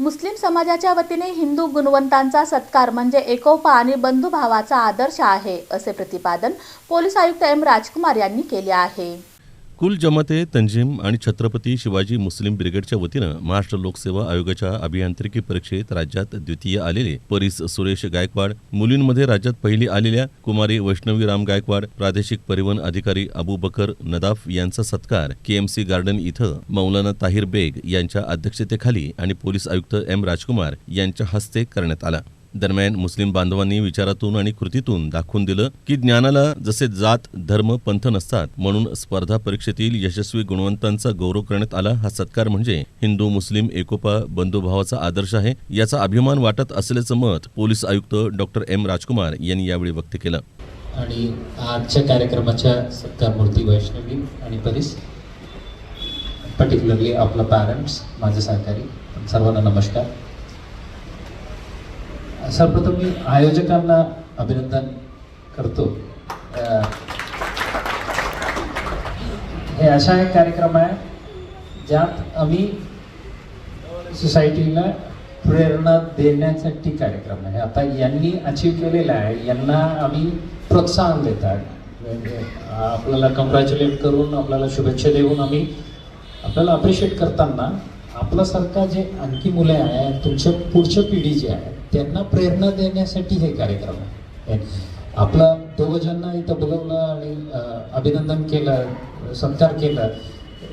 मुस्लिम समाजाच्या वतीने हिंदू गुणवंतांचा सत्कार म्हणजे एकोपा आणि बंधुभावाचा आदर्श आहे असे प्रतिपादन पोलीस आयुक्त एम राजकुमार यांनी केले आहे. कुल जमाते तंजीम आणि छत्रपती शिवाजी मुस्लिम ब्रिगेडच्या वतीनं महाराष्ट्र लोकसेवा आयोगाच्या अभियांत्रिकी परीक्षेत राज्यात द्वितीय आलेले परीस सुरेश गायकवाड मुलींमध्ये राज्यात पहिली आलेल्या कुमारी वैष्णवी राम गायकवाड प्रादेशिक परिवहन अधिकारी अबू बकर नदाफ यांचा सत्कार केएमसी गार्डन इथं मौलाना ताहिर बेग यांच्या अध्यक्षतेखाली आणि पोलीस आयुक्त एम राजकुमार यांच्या हस्ते करण्यात आला. दरम्यान मुस्लिम बांधवांनी विचारातून आणि कृतीतून दाखवून दिलं की ज्ञानाला जसे जात धर्म पंथ नसतात म्हणून स्पर्धा परीक्षेतील यशस्वी गुणवंतांचा गौरव करण्यात आला हा सत्कार म्हणजे हिंदू मुस्लिम एकोपा बंधुभावाचा आदर्श आहे याचा अभिमान वाटत असल्याचं मत पोलीस आयुक्त डॉक्टर एम. राजकुमार यांनी यावेळी व्यक्त केलं. आणि आजच्या कार्यक्रमाच्या सत्कारमूर्ती वैष्णवी आणि परीस पर्टिक्युलरली आपलं पॅरेंट्स माझे सहकारी सर्वांना नमस्कार. सर्वप्रथम मी आयोजकांना अभिनंदन करतो. हे असा एक कार्यक्रम आहे ज्यात आम्ही सोसायटीला प्रेरणा देण्यासाठी कार्यक्रम आहे. आता यांनी अचीव केलेला आहे यांना आम्ही प्रोत्साहन देतात आहे. म्हणजे आपल्याला कंग्रॅच्युलेट करून आपल्याला शुभेच्छा देऊन आम्ही आपल्याला अप्रिशिएट करताना आपल्यासारखा जे आणखी मुले आहे तुमच्या पुढच्या पिढी जी आहे त्यांना प्रेरणा देण्यासाठी हे कार्यक्रम आहे. आपला दोघं इथं बोलवलं आणि अभिनंदन केलं सत्कार केला.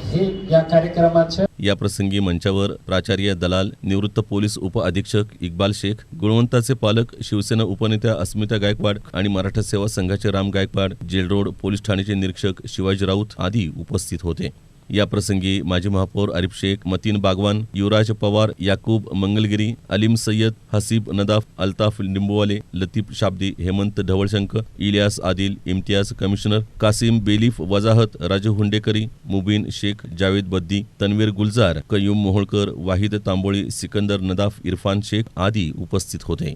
हे या कार्यक्रमाच्या या प्रसंगी मंचावर प्राचार्य दलाल निवृत्त पोलीस उप अधीक्षक इक्बाल शेख गुणवंताचे पालक शिवसेना उपनेत्या अस्मिता गायकवाड आणि मराठा सेवा संघाचे Ram Gaikwad jail road police ठाण्याचे निरीक्षक शिवाजी राऊत आदी उपस्थित होते. याप्रसंगी माजी महापौर आरिफ शेख मतीन बागवान युवराज पवार याकूब मंगलगिरी अलीम सय्यद हसीब नदाफ अल्ताफ लिंबूवाले लतीफ शाब्दी हेमंत ढवळशंकर इलियास आदिल इम्तियाज कमिशनर कासिम बेलीफ वजाहत राजू हुंडेकरी मुबीन शेख जावेद बद्दी तन्वीर गुलजार कयूम मोहोळकर वाहिद तांबोळी सिकंदर नदाफ इरफान शेख आदी उपस्थित होते.